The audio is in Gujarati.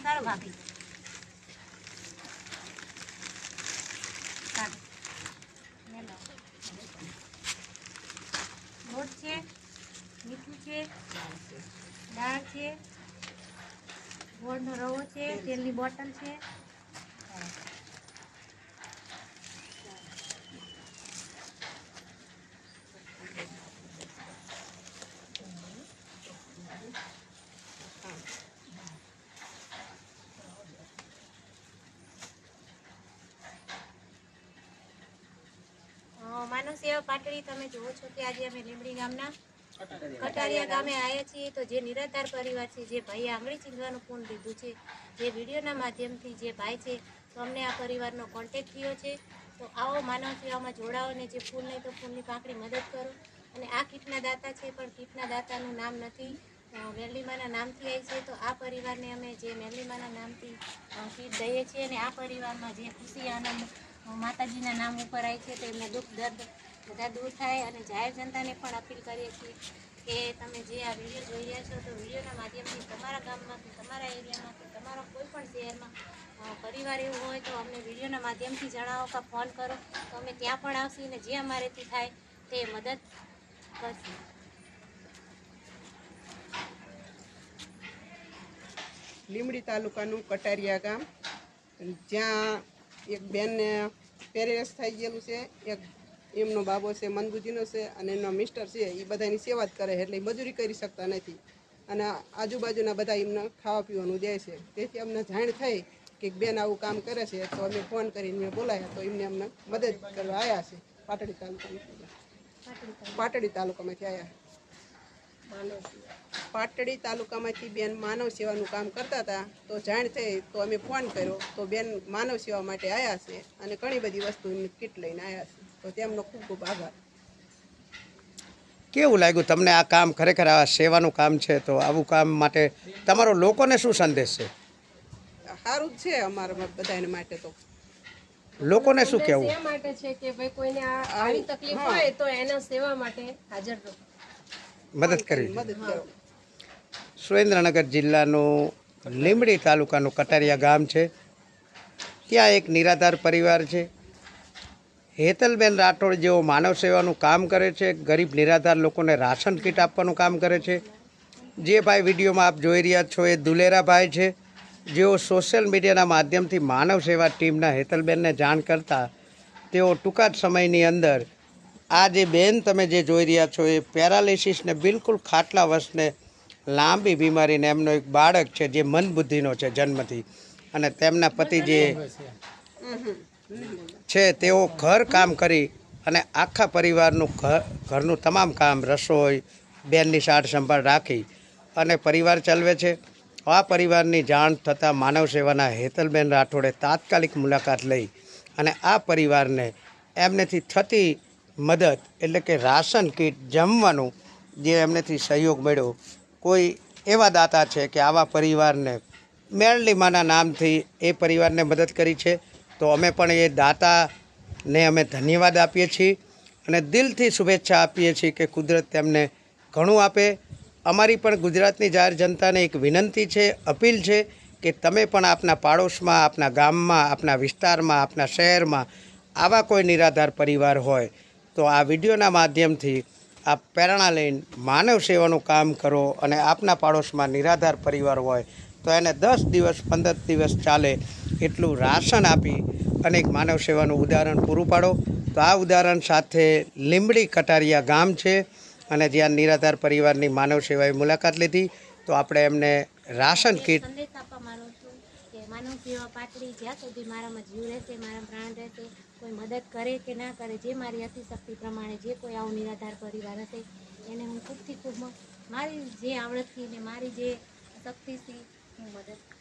અહીંયા સારું ભાભી સારું. લે લો. લોટ છે, મીઠું છે, દાળ છે, ગોળનો રવો છે, તેલની બોટલ છે અ, માનવ સેવા પાટડી તમે જુઓ છો કે આજે અમે લીમડી ગામના કટારિયા ગામે આવ્યા છીએ. તો જે નિરાધાર પરિવાર છે, જે ભાઈએ આંગળી ચીંધવાનું ફોન લીધું છે, જે વિડીયોના માધ્યમથી જે ભાઈ છે, તો અમને આ પરિવારનો કોન્ટેક્ટ થયો છે. તો આવો માનવ સેવામાં જોડાઓ ને જે ફૂલ નહીં તો ફૂલની પાંખડી મદદ કરો. અને આ કીટના દાતા છે, પણ કીટના દાતાનું નામ નથી. મેરલીમાના નામથી આવી છે. તો આ પરિવારને અમે જે મેરલીમાના નામથી કીટ દઈએ છીએ. અને આ પરિવારમાં જે ખુશી, આનંદ, માતાજીના નામ ઉપર આવી છે, તો એમને દુઃખ, દર્દ બધા દૂર થાય અને જાહેર જનતાને પણ અપીલ કરીએ છીએ કે તમે જે આ વીડિયો જોઈ રહ્યા છો, તો વિડીયોના માધ્યમથી તમારા ગામમાં કે તમારા એરિયામાં કે તમારા કોઈ પણ શહેરમાં પરિવાર એવું હોય તો અમને વિડીયોના માધ્યમથી જણાવો કે ફોન કરો. તો અમે ત્યાં પણ આવશું અને જે અમારેથી થાય તે મદદ કરશું. લીમડી તાલુકાનું કટારિયા ગામ. જ્યાં એક બેનને પેરેસ થઈ ગયેલું છે, એક એમનો બાબો છે મંદબુદ્ધિનો છે અને એમનો મિસ્ટર છે એ બધાની સેવા જ કરે એટલે મજૂરી કરી શકતા નથી. અને આજુબાજુના બધા એમને ખાવા પીવાનું દે છે. તેથી અમને જાણ થઈ કે બેન આવું કામ કરે છે, તો અમે ફોન કરીને બોલાયા, તો એમને અમને મદદ કરવા આવ્યા છે. પાટડી તાલુકામાંથી. પાટડી તાલુકામાંથી આવ્યા પાટડી તાલુકામાંથી બેન માનવ સેવાનું કામ કરતા હતા, તો જાણ થઈ, તો અમે ફોન કર્યો, તો બેન માનવ સેવા માટે આવ્યા છે અને ઘણી બધી વસ્તુની કીટ લઈને આવ્યા છે. તો તેમનો ખૂબ ખૂબ આભાર. કેવું લાગ્યું તમને આ કામ ખરેખર આ સેવાનું કામ છે? તો આવું કામ માટે તમારો લોકોને શું સંદેશ છે? સારું જ છે અમારા બધાને માટે તો. લોકોને શું કહેવું? એ માટે છે કે ભાઈ કોઈને આ આવી તકલીફ હોય તો એના સેવા માટે હાજર રહો. મદદ કરી મદદ કરો. સુરેન્દ્રનગર જિલ્લાનું લીમડી તાલુકાનું કટારિયા ગામ છે. ત્યાં એક નિરાધાર પરિવાર છે. હેતલબેન રાઠોડ જેઓ માનવ સેવાનું કામ કરે છે ગરીબ નિરાધાર લોકોને રાશન કીટ આપવાનું કામ કરે છે. જે ભાઈ વિડીયોમાં આપ જોઈ રહ્યા છો એ દુલેરા ભાઈ છે. જેઓ સોશિયલ મીડિયાના માધ્યમથી માનવ સેવા ટીમના હેતલબેનને જાણ કરતા તેઓ ટૂંકા જ સમયની અંદર આ જે બેન તમે જે જોઈ રહ્યા છો એ પેરાલિસિસને બિલકુલ ખાટલા વર્ષને લાંબી બીમારીને એમનો એક બાળક છે જે મન બુદ્ધિનો છે જન્મથી. અને તેમના પતિ જે છે, તેઓ ઘર કામ કરી અને આખા પરિવારનું ઘર ઘરનું તમામ કામ, રસોઈ, બેનની સાર સંભાળ રાખી અને પરિવાર ચલવે છે. આ પરિવારની જાણ થતાં માનવ સેવાના હેતલબેન રાઠોડે તાત્કાલિક મુલાકાત લઈ અને આ પરિવારને એમનેથી થતી મદદ, એટલે કે રાશન કીટ જમવાનું જે એમનેથી સહયોગ મળ્યો, કોઈ એવા દાતા છે કે આવા પરિવારને મેરલીમાના નામથી એ પરિવારને મદદ કરી છે. તો અમે પણ એ દાતાને અમે ધન્યવાદ આપીએ છીએ અને દિલથી શુભેચ્છા આપીએ છીએ કે કુદરત તેમને ઘણું આપે. અમારી પણ ગુજરાતની જાહેર જનતાને એક વિનંતી છે, અપીલ છે કે તમે પણ આપના પાડોશમાં, આપના ગામમાં, આપના વિસ્તારમાં, આપના શહેરમાં આવા કોઈ નિરાધાર પરિવાર હોય તો આ વિડીયોના માધ્યમથી આપ પ્રેરણા લઈને માનવ સેવાનું કામ કરો અને આપના પાડોશમાં નિરાધાર પરિવાર હોય તો એને દસ દિવસ, પંદર દિવસ ચાલે એટલું રાશન આપી અને એક માનવ સેવાનું ઉદાહરણ પૂરું પાડો. તો આ ઉદાહરણ સાથે લીંબડી કટારિયા ગામ છે અને જ્યાં નિરાધાર પરિવારની માનવ સેવાએ મુલાકાત લીધી. તો આપણે એમને રાશન કીટ માનવ સેવા પાટડી જ્યાં સુધી મારામાં જીવ રહેશે મારા પ્રાણ રહેશે કોઈ મદદ કરે કે ના કરે જે મારી અતિશક્તિ પ્રમાણે જે કોઈ આવું નિરાધાર પરિવાર હશે એને હું ખૂબથી ખૂબ મારી જે આવડતથી ને મારી જે શક્તિથી હું મદદ